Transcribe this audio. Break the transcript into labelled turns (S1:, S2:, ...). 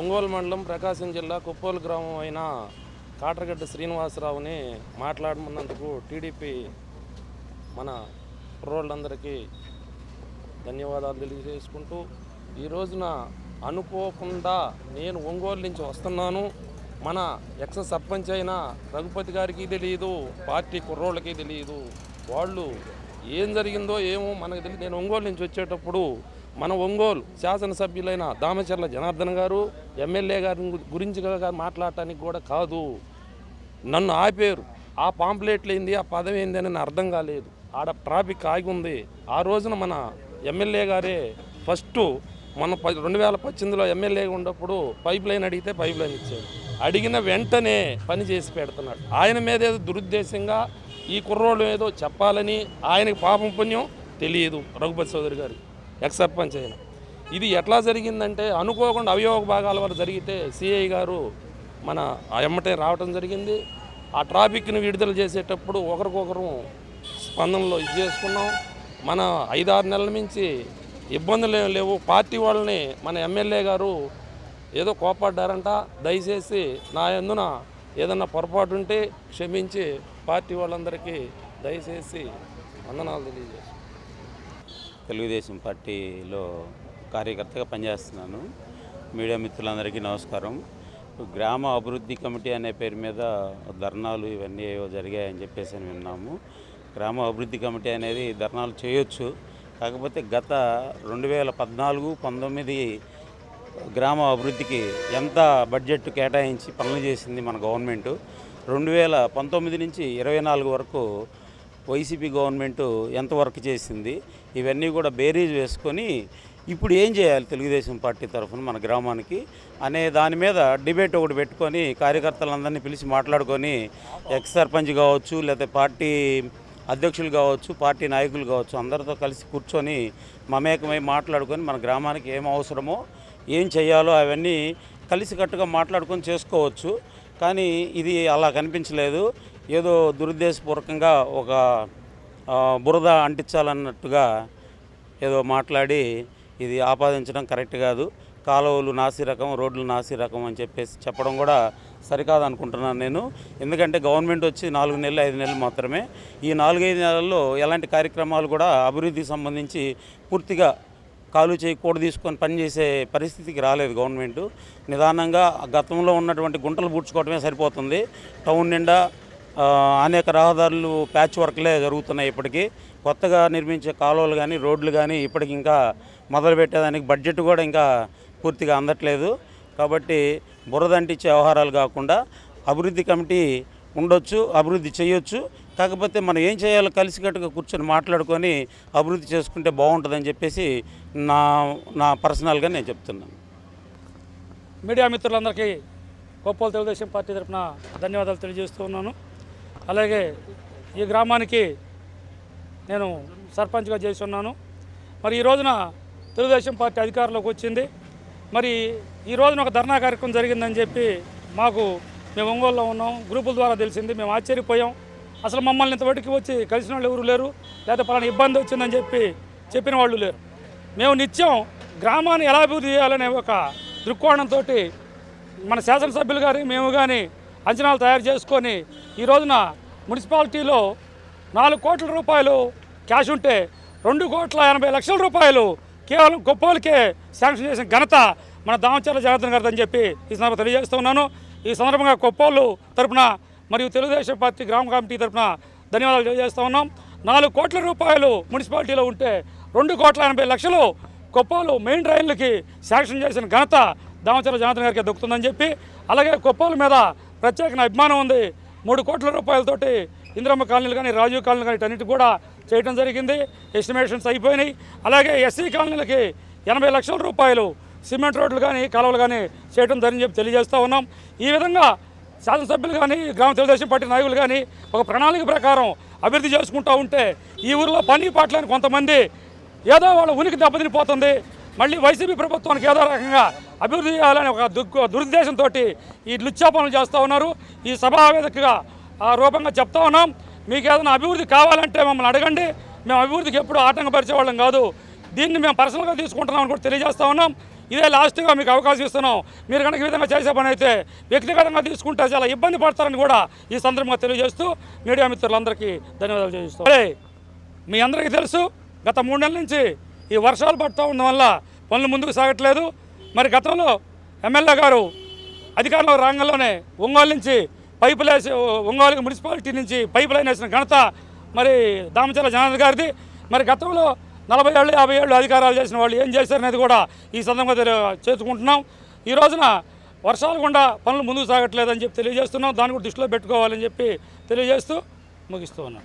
S1: ఒంగోలు మండలం ప్రకాశం జిల్లా కుప్పోలు గ్రామం అయిన కాటరగడ్డ శ్రీనివాసరావుని మాట్లాడమన్నందుకు టీడీపీ మన కుర్రోళ్ళందరికీ ధన్యవాదాలు తెలియజేసుకుంటూ ఈ రోజున అనుకోకుండా నేను ఒంగోలు నుంచి వస్తున్నాను. మన ఎక్స సర్పంచ్ అయిన రఘుపతి గారికి తెలియదు పార్టీ కుర్రోళ్ళకి తెలియదు వాళ్ళు ఏం జరిగిందో ఏమో మనకు తెలియదు నేను ఒంగోలు నుంచి వచ్చేటప్పుడు మన ఒంగోలు శాసనసభ్యులైన దామచర్ల జనార్దన్ గారు ఎమ్మెల్యే గారి గురించి మాట్లాడటానికి కూడా కాదు. నన్ను ఆపేరు. ఆ పాంప్లెట్లు ఏంది ఆ పదవి ఏంది అని అర్థం కాలేదు. ఆడ ట్రాఫిక్ ఆగి ఉంది. ఆ రోజున మన ఎమ్మెల్యే గారే ఫస్ట్ మన ప- రెండు వేల పద్దెనిమిదిలో ఎమ్మెల్యేగా ఉన్నప్పుడు పైప్ లైన్ అడిగితే పైప్ లైన్ ఇచ్చాడు అడిగిన వెంటనే పని చేసి పెడుతున్నాడు. ఆయన మీద ఏదో దురుద్దేశంగా ఈ కుర్రోళ్ళు ఏదో చెప్పాలని ఆయనకి పాపం పుణ్యం తెలియదు రఘుపతి చౌదరి గారికి. ఎక్స్ సర్పంచ్ అయిన ఇది ఎట్లా జరిగిందంటే అనుకోకుండా అవయోగ భాగాల వల్ల జరిగితే సిఐ గారు మన ఆ ఎమ్మటే రావటం జరిగింది. ఆ ట్రాఫిక్ని విడుదల చేసేటప్పుడు ఒకరికొకరు స్పందనలో ఇది చేసుకున్నాం. మన ఐదారు నెలల నుంచి ఇబ్బందులు లేవు. పార్టీ వాళ్ళని మన ఎమ్మెల్యే గారు ఏదో కోపడ్డారంట దయచేసి నా ఎందున ఏదన్నా పొరపాటు ఉంటే క్షమించి పార్టీ వాళ్ళందరికీ దయచేసి వందనాలు తెలియజేస్తాను
S2: తెలుగుదేశం పార్టీలో కార్యకర్తగా పనిచేస్తున్నాను. మీడియా మిత్రులందరికీ నమస్కారం. గ్రామ అభివృద్ధి కమిటీ అనే పేరు మీద ధర్నాలు ఇవన్నీ ఏవో జరిగాయని చెప్పేసి అని విన్నాము. గ్రామ అభివృద్ధి కమిటీ అనేది ధర్నాలు చేయొచ్చు. కాకపోతే గత రెండు వేల పద్నాలుగు పంతొమ్మిది గ్రామ అభివృద్ధికి ఎంత బడ్జెట్ కేటాయించి పనులు చేసింది మన గవర్నమెంట్? రెండు వేల పంతొమ్మిది నుంచి ఇరవై నాలుగు వరకు వైసీపీ గవర్నమెంట్ ఎంత వర్క్ చేసింది ఇవన్నీ కూడా బేరీజ్ వేసుకొని ఇప్పుడు ఏం చేయాలి తెలుగుదేశం పార్టీ తరఫున మన గ్రామానికి అనే దాని మీద డిబేట్ ఒకటి పెట్టుకొని కార్యకర్తలందరినీ పిలిచి మాట్లాడుకొని ఎక్స్ సర్పంచ్ కావచ్చు లేకపోతే పార్టీ అధ్యక్షులు కావచ్చు పార్టీ నాయకులు కావచ్చు అందరితో కలిసి కూర్చొని మమేకమై మాట్లాడుకొని మన గ్రామానికి ఏం అవసరమో ఏం చేయాలో అవన్నీ కలిసికట్టుగా మాట్లాడుకొని చేసుకోవచ్చు. కానీ ఇది అలా కనిపించలేదు. ఏదో దురుద్దేశపూర్వకంగా ఒక బురద అంటించాలన్నట్టుగా ఏదో మాట్లాడి ఇది ఆపాదించడం కరెక్ట్ కాదు. కాలువలు నాసి రకం రోడ్లు నాసి రకం అని చెప్పేసి చెప్పడం కూడా సరికాదు అనుకుంటున్నాను నేను. ఎందుకంటే గవర్నమెంట్ వచ్చి నాలుగు నెలలు ఐదు నెలలు మాత్రమే. ఈ నాలుగైదు నెలల్లో ఎలాంటి కార్యక్రమాలు కూడా అభివృద్ధికి సంబంధించి పూర్తిగా కాలు చేయి తీసుకొని పనిచేసే పరిస్థితికి రాలేదు గవర్నమెంట్. నిదానంగా గతంలో ఉన్నటువంటి గుంటలు పూడ్చుకోవడమే సరిపోతుంది. టౌన్ నిండా అనేక రహదారులు ప్యాచ్ వర్క్లే జరుగుతున్నాయి ఇప్పటికీ. కొత్తగా నిర్మించే కాలువలు కానీ రోడ్లు కానీ ఇప్పటికి ఇంకా మొదలుపెట్టేదానికి బడ్జెట్ కూడా ఇంకా పూర్తిగా అందట్లేదు. కాబట్టి బురదంటించే వ్యవహారాలు కాకుండా అభివృద్ధి కమిటీ ఉండొచ్చు అభివృద్ధి చేయొచ్చు. కాకపోతే మనం ఏం చేయాలో కలిసికట్టుగా కూర్చొని మాట్లాడుకొని అభివృద్ధి చేసుకుంటే బాగుంటుందని చెప్పేసి నా నా పర్సనల్గా నేను చెప్తున్నాను.
S3: మీడియా మిత్రులందరికీ గొప్పలు తెలుగుదేశం పార్టీ తరఫున ధన్యవాదాలు తెలియజేస్తూ ఉన్నాను. అలాగే ఈ గ్రామానికి నేను సర్పంచ్గా చేసి ఉన్నాను మరి ఈ రోజున తెలుగుదేశం పార్టీ అధికారంలోకి వచ్చింది. మరి ఈ రోజున ఒక ధర్నా కార్యక్రమం జరిగిందని చెప్పి మాకు మేము ఒంగోలులో ఉన్నాం. గ్రూపుల ద్వారా తెలిసింది. మేము ఆశ్చర్యపోయాం. అసలు మమ్మల్ని ఇంతవరకు వచ్చి కలిసిన వాళ్ళు ఎవరు లేరు. లేదా పలానా ఇబ్బంది వచ్చిందని చెప్పి చెప్పిన వాళ్ళు లేరు. మేము నిత్యం గ్రామాన్ని ఎలా అభివృద్ధి చేయాలనే ఒక దృక్కోణంతో మన శాసనసభ్యులు కానీ మేము కానీ అంచనాలు తయారు చేసుకొని ఈ రోజున మున్సిపాలిటీలో నాలుగు కోట్ల రూపాయలు క్యాష్ ఉంటే రెండు కోట్ల ఎనభై లక్షల రూపాయలు కేవలం గొప్పలకే శాంక్షన్ చేసిన ఘనత మన దామచర్ల జనార్దన్ గారిది అని చెప్పి ఈ సందర్భంగా తెలియజేస్తున్నాను ఈ సందర్భంగా గొప్పోళ్ళు తరపున మరియు తెలుగుదేశం పార్టీ గ్రామ కమిటీ తరపున ధన్యవాదాలు తెలియజేస్తూ ఉన్నాం. నాలుగు కోట్ల రూపాయలు మున్సిపాలిటీలో ఉంటే రెండు కోట్ల ఎనభై లక్షలు కొప్పోలు మెయిన్ రైళ్ళకి శాంక్షన్ చేసిన ఘనత దామచర్ల జనార్దన్ గారికి దక్కుతుందని చెప్పి అలాగే కొప్పోల మీద ప్రత్యేక అభిమానం ఉంది. మూడు కోట్ల రూపాయలతోటి ఇందిరమ్మ కాలనీలు కానీ రాజీవ్ కాలనీలు కానీ ఇటన్నిటి కూడా చేయడం జరిగింది. ఎస్టిమేషన్స్ అయిపోయినాయి. అలాగే ఎస్సీ కాలనీలకి ఎనభై లక్షల రూపాయలు సిమెంట్ రోడ్లు కానీ కాలువలు కానీ చేయడం జరిగిందని చెప్పి తెలియజేస్తూ ఉన్నాం. ఈ విధంగా శాసనసభ్యులు కానీ గ్రామ తెలుగుదేశం పార్టీ నాయకులు కానీ ఒక ప్రణాళిక ప్రకారం అభివృద్ధి చేసుకుంటూ ఉంటే ఈ ఊరిలో పని పాటలని కొంతమంది ఏదో వాళ్ళ ఉనికి దెబ్బతినిపోతుంది. మళ్ళీ వైసీపీ ప్రభుత్వానికి ఏదో రకంగా అభివృద్ధి చేయాలని ఒక దుగ్ దురుద్దేశంతో ఈ లుచ్చా చేస్తూ ఉన్నారు. ఈ సభావేదికగా ఆ రూపంగా చెప్తా ఉన్నాం. మీకు ఏదైనా అభివృద్ధి కావాలంటే మమ్మల్ని అడగండి. మేము అభివృద్ధికి ఎప్పుడు ఆటంకపరిచే వాళ్ళం కాదు. దీన్ని మేము పర్సనల్గా తీసుకుంటున్నామని కూడా తెలియజేస్తా ఉన్నాం. ఇదే లాస్ట్గా మీకు అవకాశం ఇస్తున్నాం. మీరు కనుక ఈ విధంగా చేసే పని అయితే వ్యక్తిగతంగా తీసుకుంటే చాలా ఇబ్బంది పడతారని కూడా ఈ సందర్భంగా తెలియజేస్తూ మీడియా మిత్రులందరికీ ధన్యవాదాలు చేయిస్తాం మీ అందరికీ తెలుసు గత మూడు నెలల నుంచి ఈ వర్షాలు పడుతూ ఉండడం వల్ల పనులు ముందుకు సాగట్లేదు. మరి గతంలో ఎమ్మెల్యే గారు అధికారంలో రంగంలోనే ఒంగోలు నుంచి పైపు లేసి ఒంగోలు మున్సిపాలిటీ నుంచి పైపు లైన్ వేసిన ఘనత మరి దామచల జనార్దన్ గారిది. మరి గతంలో నలభై ఏళ్ళు యాభై ఏళ్ళు అధికారాలు చేసిన వాళ్ళు ఏం చేశారనేది కూడా ఈ సందర్భంగా తెలి- చేసుకుంటున్నాం ఈ రోజున వర్షాలు గుండా పనులు ముందుకు సాగట్లేదని చెప్పి తెలియజేస్తున్నాం. దాన్ని కూడా దృష్టిలో పెట్టుకోవాలని చెప్పి తెలియజేస్తూ ముగిస్తూ ఉన్నాం.